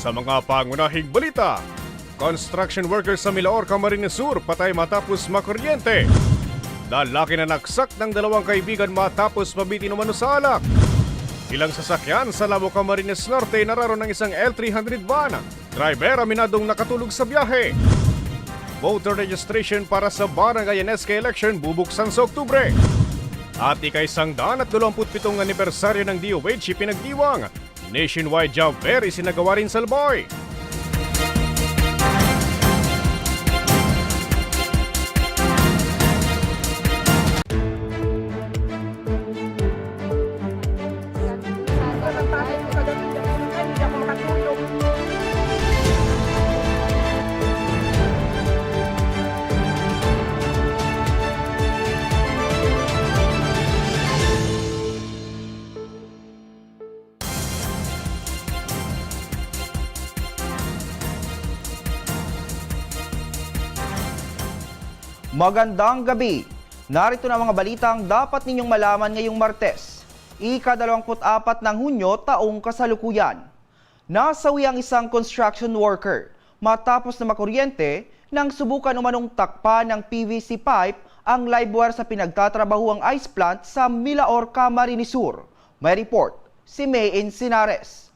Sa mga pangunahing balita, construction workers sa Milaor, Camarines Sur patay matapos makuryente. Lalaki na naksak ng dalawang kaibigan matapos mabitin umano sa alak. Ilang sasakyan sa Labo Camarines Norte nararo ng isang L300 van. Driver aminadong nakatulog sa biyahe. Voter registration para sa Barangay NSK election bubuksan sa Oktubre. At ikaisang daan at 27 anibersaryo ng DOH pinagdiwang. Nationwide job fair isinagawa rin sa Alboy. Magandang gabi. Narito na mga balitang dapat ninyong malaman ngayong Martes. Ika-24 ng Hunyo taong kasalukuyan. Nasawi ang isang construction worker matapos na makuryente nang subukan umanong takpa ng PVC pipe ang live wire sa pinagtatrabahuang ice plant sa Milaor, Camarines Sur. May report si May Encinares.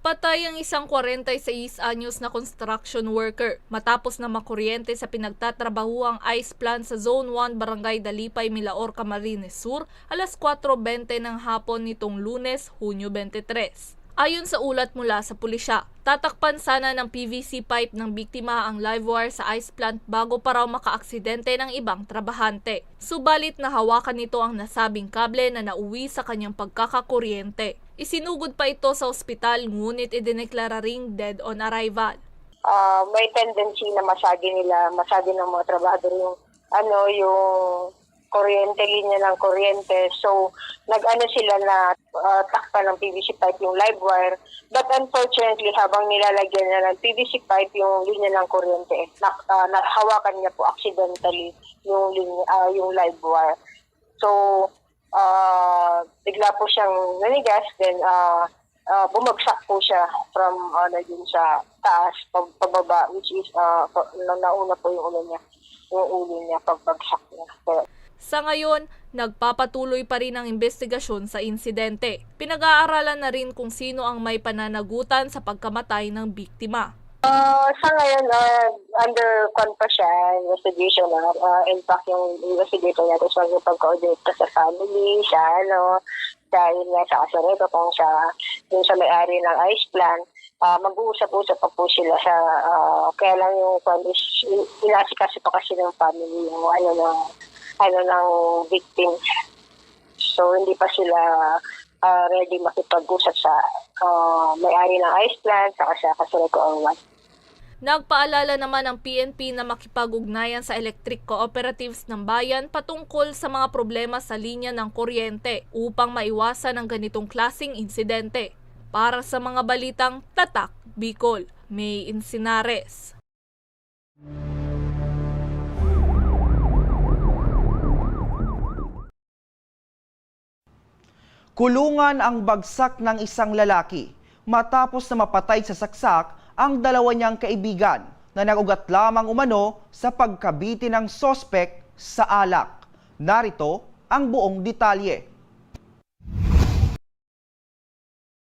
Patay ang isang 46 anyos na construction worker matapos na makuryente sa pinagtatrabahuang ice plant sa Zone 1 Barangay Dalipay, Milaor, Camarines Sur alas 4.20 ng hapon nitong lunes, Hunyo 23. Ayon sa ulat mula sa pulisya, tatakpan sana ng PVC pipe ng biktima ang live wire sa ice plant bago pa raw makaaksidente ng ibang trabahante. Subalit nahawakan nito ang nasabing kable na nauwi sa kanyang pagkakakuryente. Isinugod pa ito sa ospital ngunit idineklara ring dead on arrival. ah, may tendency na masagi nila, masagi ng mga trabahador yung ano, yung kuryente, linya ng kuryente. So, nag-ano sila na ah, takpan ng PVC pipe yung live wire. But unfortunately, habang nilalagyan niya ng PVC pipe yung linya ng kuryente, na, ah, nahawakan niya po accidentally yung, linya, ah, yung live wire. So, ah, bigla po siyang nanigas, then ah, ah, bumagsak po siya from ano yun sa taas pab- pababa which is uh, na nauna po yung ulo niya yung ulo niya pagbagsak niya. Pero, Sa ngayon, nagpapatuloy pa rin ang investigasyon sa insidente. Pinag-aaralan na rin kung sino ang may pananagutan sa pagkamatay ng biktima. Ah, sa ngayon, uh, under con pa siya, investigation na. Uh, in fact, yung investigator natin is magpag-coordinate pa sa family, siya, ano, dahil nga sa kasareto kung siya, yung sa may-ari ng ice plant, ah, mag-uusap-usap pa po sila sa, ah, kaya lang yung kwan is, pa kasi ng family yung ano ng, ano ng victim. So, hindi pa sila ah, ready makipag-usap sa ah, may-ari ng ice plant, saka sa kasareto ang Nagpaalala naman ang PNP na makipag-ugnayan sa electric cooperatives ng bayan patungkol sa mga problema sa linya ng kuryente upang maiwasan ang ganitong klasing insidente. Para sa mga balitang Tatak, Bicol, May Insinares. Kulungan ang bagsak ng isang lalaki matapos na mapatay sa saksak ang dalawa niyang kaibigan na nagugat lamang umano sa pagkabiti ng sospek sa alak. Narito ang buong detalye.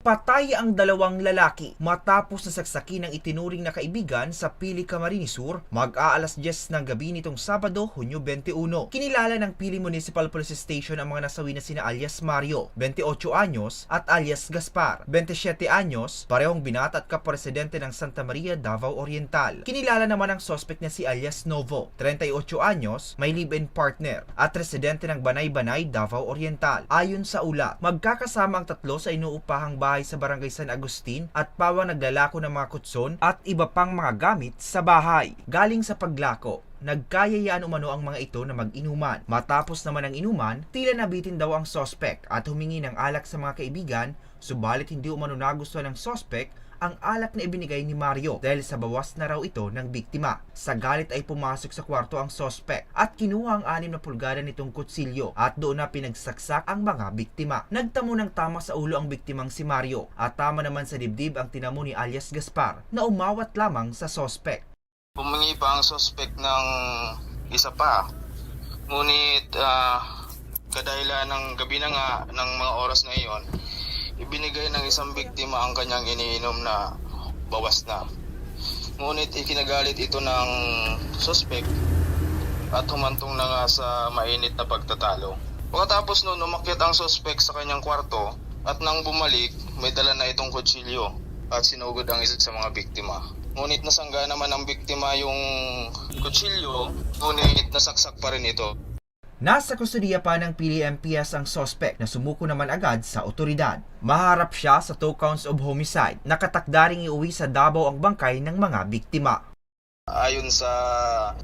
Patay ang dalawang lalaki matapos nasaksakin ng itinuring na kaibigan sa Pili Camarines Sur mag-aalas 10 ng gabi nitong Sabado, Hunyo 21. Kinilala ng Pili Municipal Police Station ang mga nasawi na sina alias Mario, 28 anyos, at alias Gaspar, 27 anyos, parehong binata at kapresidente ng Santa Maria, Davao Oriental. Kinilala naman ang suspect na si alias Novo, 38 anyos, may live-in partner, at residente ng Banay-Banay, Davao Oriental. Ayon sa ulat, magkakasama ang tatlo sa inuupahang bahay sa Barangay San Agustin at pawang naglalako ng mga kutson at iba pang mga gamit sa bahay. Galing sa paglako, nagkayayaan umano ang mga ito na mag-inuman. Matapos naman ang inuman, tila nabitin daw ang sospek at humingi ng alak sa mga kaibigan, subalit hindi umano nagustuhan ng sospek ang alak na ibinigay ni Mario dahil sa bawas na raw ito ng biktima. Sa galit ay pumasok sa kwarto ang sospek at kinuha ang anim na pulgada nitong kutsilyo at doon na pinagsaksak ang mga biktima. Nagtamo ng tama sa ulo ang biktimang si Mario at tama naman sa dibdib ang tinamo ni alias Gaspar na umawat lamang sa sospek. Pumingi pa ang suspect ng isa pa. Ngunit ah, kadahilan ng gabi na nga ng mga oras na iyon, ibinigay ng isang biktima ang kanyang iniinom na bawas na. Ngunit ikinagalit ito ng suspect at humantong na nga sa mainit na pagtatalo. Pagkatapos noon, umakyat ang suspect sa kanyang kwarto at nang bumalik, may dala na itong kutsilyo at sinugod ang isa sa mga biktima. Ngunit nasangga naman ang biktima yung kutsilyo, ngunit nasaksak pa rin ito. Nasa kustudiya pa ng PDMPS ang sospek na sumuko naman agad sa otoridad. Maharap siya sa two counts of homicide. Nakatakdaring iuwi sa Davao ang bangkay ng mga biktima. Ayon sa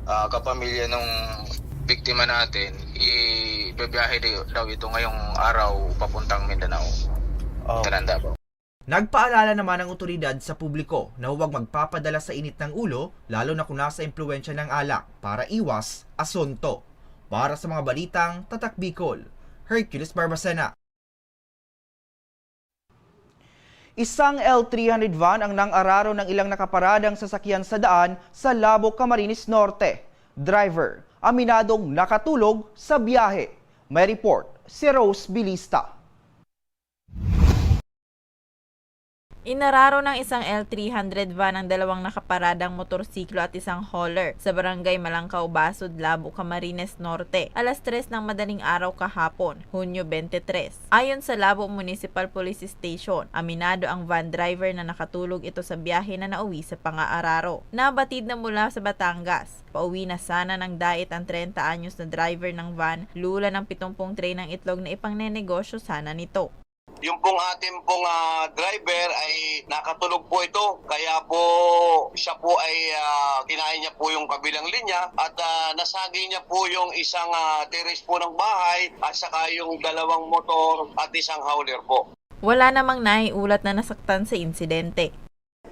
ah, kapamilya ng biktima natin, ibibiyahe daw ito ngayong araw papuntang Mindanao. Tananda po. Nagpaalala naman ang otoridad sa publiko na huwag magpapadala sa init ng ulo lalo na kung nasa impluensya ng alak para iwas asunto. Para sa mga balitang Tatak Bicol, Hercules Barbacena. Isang L300 van ang nang-araro ng ilang nakaparadang sasakyan sa daan sa Labo, Camarines Norte. Driver, aminadong nakatulog sa biyahe. May report si Rose Bilista. Inararo ng isang L300 van ang dalawang nakaparadang motorsiklo at isang hauler sa barangay Malangkaw, Basod, Labo, Camarines Norte alas 3 ng madaling araw kahapon, Hunyo 23. Ayon sa Labo Municipal Police Station, aminado ang van driver na nakatulog ito sa biyahe na nauwi sa Pangaararo. Nabatid na mula sa Batangas. Pauwi na sana ng dait ang 30 anyos na driver ng van, lula ng 70 tray ng itlog na ipangnenegosyo sana nito. Yung pong ating pong ah, driver ay nakatulog po ito. Kaya po siya po ay ah, kinain niya po yung kabilang linya at ah, nasagi niya po yung isang uh, terrace po ng bahay at saka yung dalawang motor at isang hauler po. Wala namang naiulat na nasaktan sa insidente.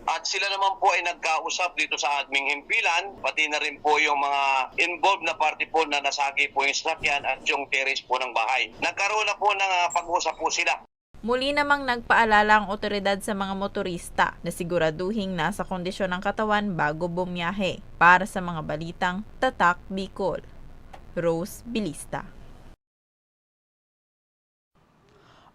At sila naman po ay nagkausap dito sa aming himpilan, pati na rin po yung mga involved na party po na nasagi po yung sasakyan at yung terrace po ng bahay. Nagkaroon na po ng ah, pag-usap po sila. Muli namang nagpaalala ang otoridad sa mga motorista na siguraduhing nasa kondisyon ng katawan bago bumiyahe. Para sa mga balitang Tatak Bicol. Rose Bilista.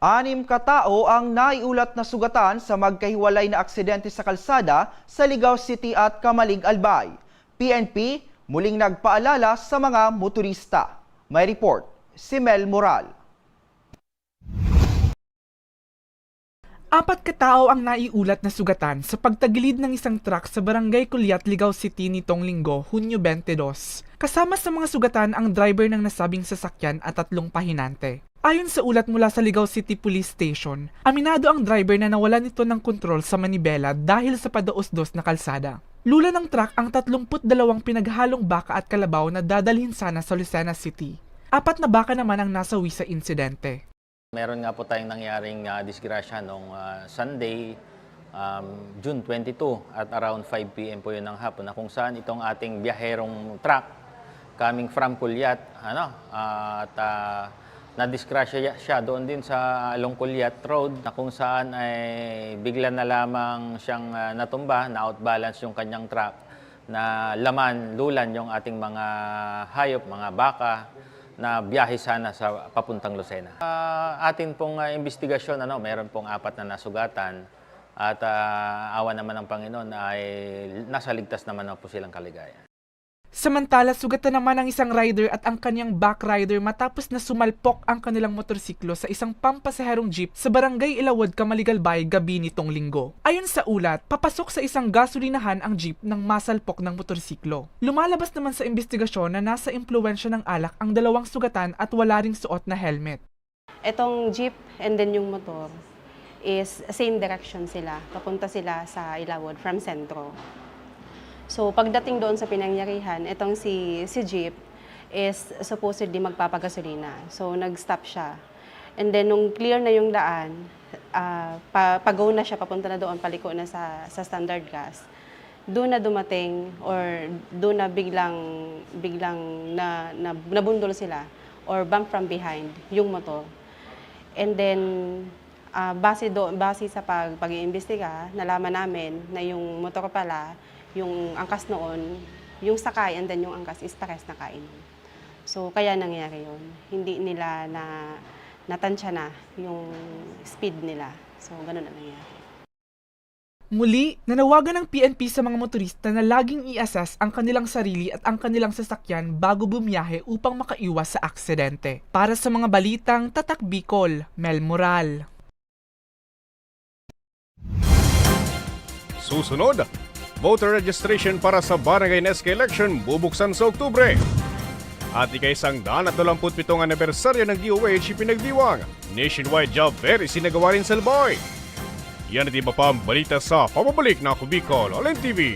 Anim katao ang naiulat na sugatan sa magkahiwalay na aksidente sa kalsada sa Ligaw City at Kamalig Albay. PNP muling nagpaalala sa mga motorista. May report si Mel Moral. Apat katao ang naiulat na sugatan sa pagtagilid ng isang truck sa Barangay Kulyat, Ligaw City nitong linggo, Hunyo 22. Kasama sa mga sugatan ang driver ng nasabing sasakyan at tatlong pahinante. Ayon sa ulat mula sa Ligaw City Police Station, aminado ang driver na nawalan nito ng kontrol sa manibela dahil sa padaos-dos na kalsada. Lula ng truck ang 32 pinaghalong baka at kalabaw na dadalhin sana sa Lucena City. Apat na baka naman ang nasawi sa insidente. Meron nga po tayong nangyaring uh, disgrasya noong ah, Sunday, um, June 22 at around 5 p.m. po yun ng hapon na kung saan itong ating biyaherong truck coming from Kulyat, ano, ah, at uh, na-disgrasya siya doon din sa along Kulyat Road na kung saan ay bigla na lamang siyang ah, natumba, na-outbalance yung kanyang truck na laman, lulan yung ating mga hayop, mga baka, na biyahe sana sa papuntang Lucena. Ah, atin pong ah, investigasyon, ano, meron pong apat na nasugatan at ah, awa naman ng Panginoon ay nasa ligtas naman na po silang kaligayan. Samantala, sugatan naman ang isang rider at ang kanyang back rider matapos na sumalpok ang kanilang motorsiklo sa isang pampasaherong jeep sa barangay Ilawod, Kamaligalbay gabi nitong linggo. Ayon sa ulat, papasok sa isang gasolinahan ang jeep nang masalpok ng motorsiklo. Lumalabas naman sa investigasyon na nasa impluensya ng alak ang dalawang sugatan at wala ring suot na helmet. Etong jeep and then yung motor is same direction sila. Papunta sila sa Ilawod from Sentro. So pagdating doon sa pinangyarihan, etong si, si jeep is supposedly magpapagasolina. So nag-stop siya. And then, nung clear na yung daan, ah, pa, pag-go na siya, papunta na doon, paliko na sa, sa standard gas, doon na dumating or doon na biglang, biglang na, na, nabundol sila or bump from behind yung motor. And then, ah, base, do, base sa pag, pag-iimbestiga, nalaman namin na yung motor pala, yung angkas noon, yung sakay and then yung angkas is pares na kainan. So, kaya nangyari yun. Hindi nila na natansya na yung speed nila. So, ganun na nangyari. Muli, nanawagan ng PNP sa mga motorista na laging i-assess ang kanilang sarili at ang kanilang sasakyan bago bumiyahe upang makaiwas sa aksidente. Para sa mga balitang Tatak Bicol, Mel Moral. Susunod, voter registration para sa Barangay Neske election bubuksan sa Oktubre. At ikaisang daan at dalamputpitong anibersaryo ng DOH pinagdiwang. Nationwide job fair isinagawa rin sa Alboy. Yan at iba pa ang balita sa pababalik na Kubicol Online TV.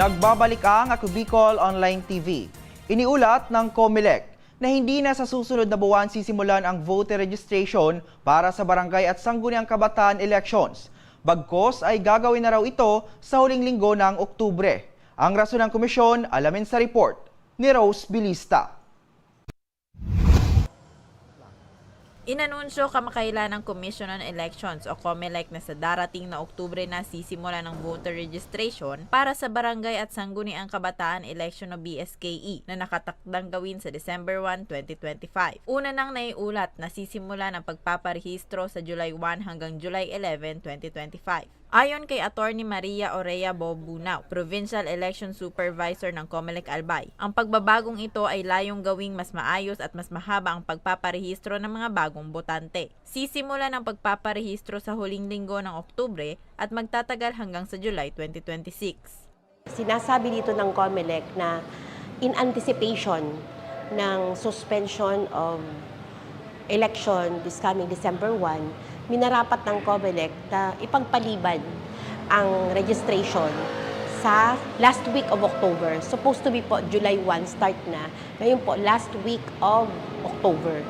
Nagbabalik ang Ako Online TV. Iniulat ng COMELEC na hindi na sa susunod na buwan sisimulan ang voter registration para sa barangay at sangguniang kabataan elections. Bagkos ay gagawin na raw ito sa huling linggo ng Oktubre. Ang rason ng komisyon, alamin sa report ni Rose Bilista. Inanunsyo kamakailan ng Commission on Elections o COMELEC na sa darating na Oktubre na sisimula ng voter registration para sa Barangay at Sangguniang Kabataan Election o BSKE na nakatakdang gawin sa December 1, 2025. Una nang naiulat na sisimula ng pagpaparehistro sa July 1 hanggang July 11, 2025. Ayon kay Attorney Maria Orea Bobunaw, Provincial Election Supervisor ng COMELEC Albay, ang pagbabagong ito ay layong gawing mas maayos at mas mahaba ang pagpaparehistro ng mga bagong botante. Sisimula ng pagpaparehistro sa huling linggo ng Oktubre at magtatagal hanggang sa July 2026. Sinasabi dito ng COMELEC na in anticipation ng suspension of election this coming December 1, minarapat ng COMELEC na ipagpaliban ang registration sa last week of October. Supposed to be po July 1 start na. Ngayon po last week of October.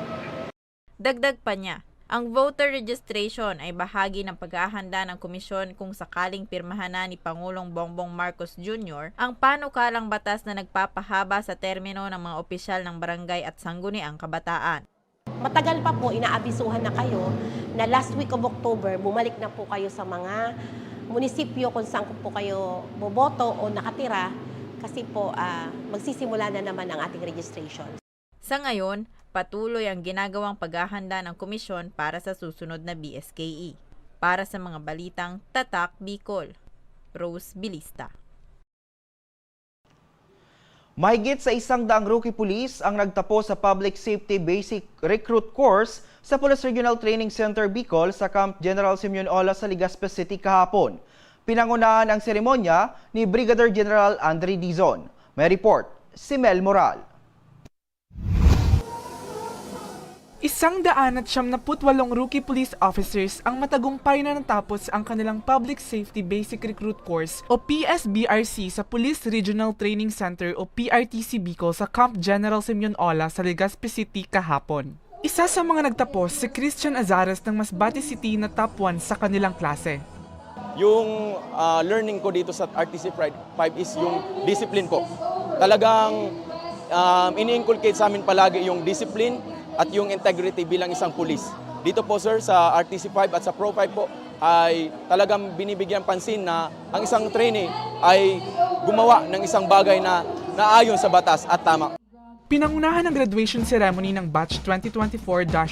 Dagdag pa niya, ang voter registration ay bahagi ng paghahanda ng komisyon kung sakaling pirmahan na ni Pangulong Bongbong Marcos Jr. ang panukalang batas na nagpapahaba sa termino ng mga opisyal ng barangay at sangguniang kabataan. Matagal pa po, inaabisuhan na kayo na last week of October, bumalik na po kayo sa mga munisipyo kung saan po kayo boboto o nakatira kasi po ah, magsisimula na naman ang ating registration. Sa ngayon, patuloy ang ginagawang paghahanda ng komisyon para sa susunod na BSKE. Para sa mga balitang Tatak Bicol, Rose Bilista. Mahigit sa isang daang rookie police ang nagtapos sa Public Safety Basic Recruit Course sa Police Regional Training Center Bicol sa Camp General Simeon Ola sa Legazpi City kahapon. Pinangunahan ang seremonya ni Brigadier General Andre Dizon. May report si Mel Moral. Isang daan at siyam na putwalong rookie police officers ang matagumpay na natapos ang kanilang Public Safety Basic Recruit Course o PSBRC sa Police Regional Training Center o PRTC Bicol sa Camp General Simeon Ola sa Legazpi City kahapon. Isa sa mga nagtapos si Christian Azares ng Masbate City na top 1 sa kanilang klase. Yung ah, learning ko dito sa RTC Pride 5 is yung discipline po. Talagang um, ini-inculcate sa amin palagi yung discipline at yung integrity bilang isang pulis. Dito po sir sa RTC 5 at sa Pro 5 po ay talagang binibigyan pansin na ang isang trainee ay gumawa ng isang bagay na naayon sa batas at tama. Pinangunahan ng graduation ceremony ng Batch 2024-01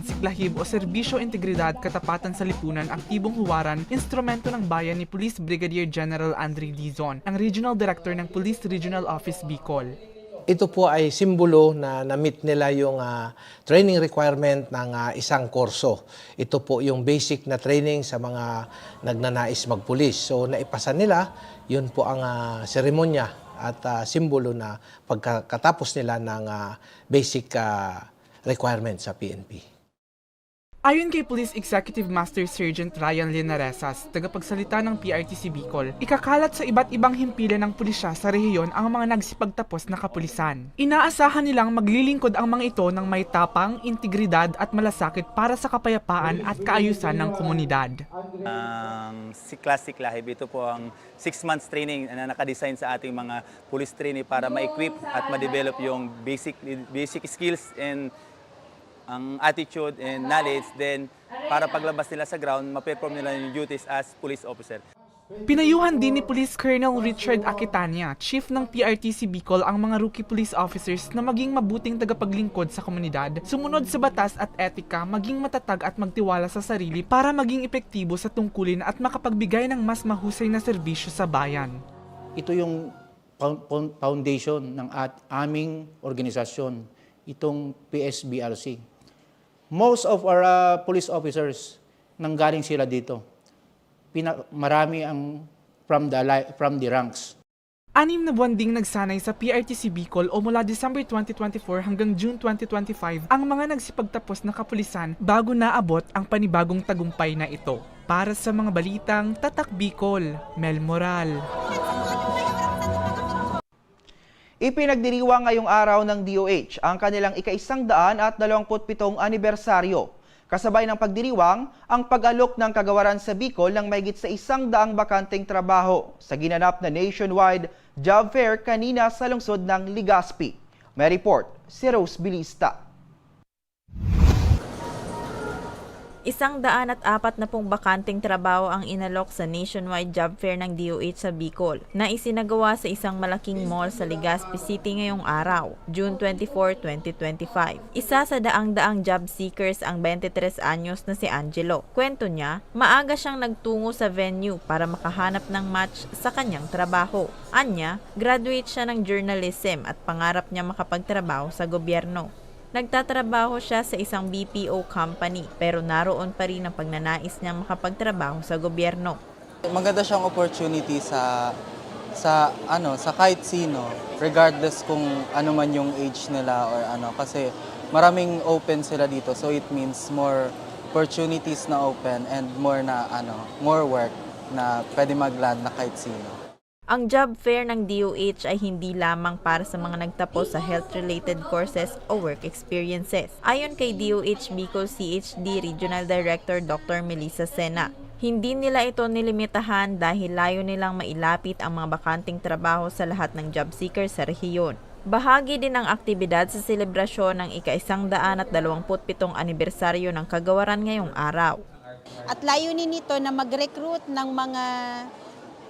Siklahib o Serbisyo Integridad Katapatan sa Lipunan Aktibong Huwaran, instrumento ng bayan ni Police Brigadier General Andre Dizon, ang Regional Director ng Police Regional Office Bicol. Ito po ay simbolo na na-meet nila yung ah, training requirement ng ah, isang kurso. Ito po yung basic na training sa mga nagnanais magpulis. So naipasa nila, yun po ang ah, seremonya at ah, simbolo na pagkatapos nila ng ah, basic ah, requirement sa PNP. Ayon kay Police Executive Master Sergeant Ryan Linaresas, tagapagsalita ng PRTC Bicol, ikakalat sa iba't ibang himpilan ng pulisya sa rehiyon ang mga nagsipagtapos na kapulisan. Inaasahan nilang maglilingkod ang mga ito ng may tapang, integridad at malasakit para sa kapayapaan at kaayusan ng komunidad. Ang si Classic Lahib, ito po ang 6 months training na nakadesign sa ating mga police trainee para ma-equip at ma-develop yung basic basic skills and ang attitude and knowledge then para paglabas nila sa ground, ma-perform nila yung duties as police officer. Pinayuhan din ni Police Colonel Richard Aquitania, Chief ng PRTC Bicol ang mga rookie police officers na maging mabuting tagapaglingkod sa komunidad, sumunod sa batas at etika, maging matatag at magtiwala sa sarili para maging epektibo sa tungkulin at makapagbigay ng mas mahusay na serbisyo sa bayan. ito yung foun- foun- foundation ng at aming organisasyon, itong PSBRC. Most of our uh, police officers nanggaling sila dito. Pina- marami ang from the from the ranks. Anim na buwan ding nagsanay sa PRTC Bicol o mula December 2024 hanggang June 2025 ang mga nagsipagtapos na kapulisan bago naabot ang panibagong tagumpay na ito. Para sa mga balitang Tatak Bicol, Mel Moral. Ipinagdiriwang ngayong araw ng DOH ang kanilang ika-isang daan at 27 anibersaryo. Kasabay ng pagdiriwang, ang pag-alok ng kagawaran sa Bicol ng mahigit sa isang daang bakanteng trabaho sa ginanap na nationwide job fair kanina sa lungsod ng Legazpi. May report si Rose Bilista. Isang daan at apat na pong bakanting trabaho ang inalok sa nationwide job fair ng DOH sa Bicol na isinagawa sa isang malaking mall sa Legazpi City ngayong araw, June 24, 2025. Isa sa daang-daang job seekers ang 23 anyos na si Angelo. Kwento niya, maaga siyang nagtungo sa venue para makahanap ng match sa kanyang trabaho. Anya, graduate siya ng journalism at pangarap niya makapagtrabaho sa gobyerno. Nagtatrabaho siya sa isang BPO company pero naroon pa rin ang pagnanais niya makapagtrabaho sa gobyerno. Maganda siyang opportunity sa sa ano sa kahit sino regardless kung ano man yung age nila or ano kasi maraming open sila dito so it means more opportunities na open and more na ano more work na pwede mag-land na kahit sino. Ang job fair ng DOH ay hindi lamang para sa mga nagtapos sa health-related courses o work experiences. Ayon kay DOH Bicol CHD Regional Director Dr. Melissa Sena, hindi nila ito nilimitahan dahil layo nilang mailapit ang mga bakanting trabaho sa lahat ng job seekers sa rehiyon. Bahagi din ng aktibidad sa selebrasyon ng ika-isang daan at dalawamputpitong anibersaryo ng kagawaran ngayong araw. At layunin nito na mag-recruit ng mga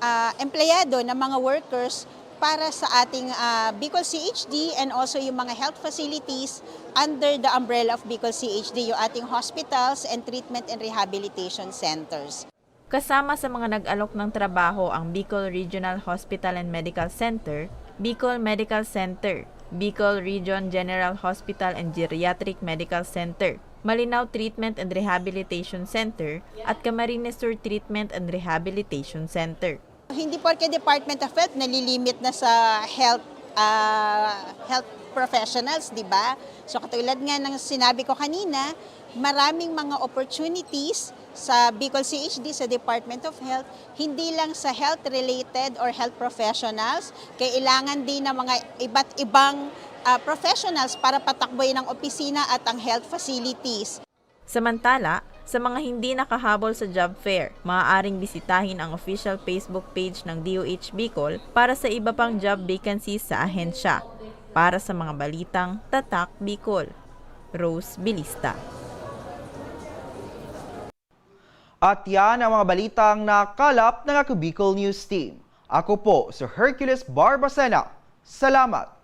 ah, empleyado, ng mga workers para sa ating ah, Bicol CHD and also yung mga health facilities under the umbrella of Bicol CHD, yung ating hospitals and treatment and rehabilitation centers. Kasama sa mga nag-alok ng trabaho ang Bicol Regional Hospital and Medical Center, Bicol Medical Center, Bicol Region General Hospital and Geriatric Medical Center, Malinaw Treatment and Rehabilitation Center, at Camarines Sur Treatment and Rehabilitation Center. Hindi porke Department of Health nalilimit na sa health ah, health professionals, di ba? So katulad nga ng sinabi ko kanina, maraming mga opportunities sa Bicol CHD, sa Department of Health, hindi lang sa health-related or health professionals, kailangan din ng mga iba't ibang ah, professionals para patakboy ng opisina at ang health facilities. Samantala, sa mga hindi nakahabol sa job fair, maaaring bisitahin ang official Facebook page ng DOH Bicol para sa iba pang job vacancies sa ahensya. Para sa mga balitang Tatak Bicol, Rose Bilista. At yan ang mga balitang nakalap ng ako Bicol News Team. Ako po si Hercules Barbacena. Salamat!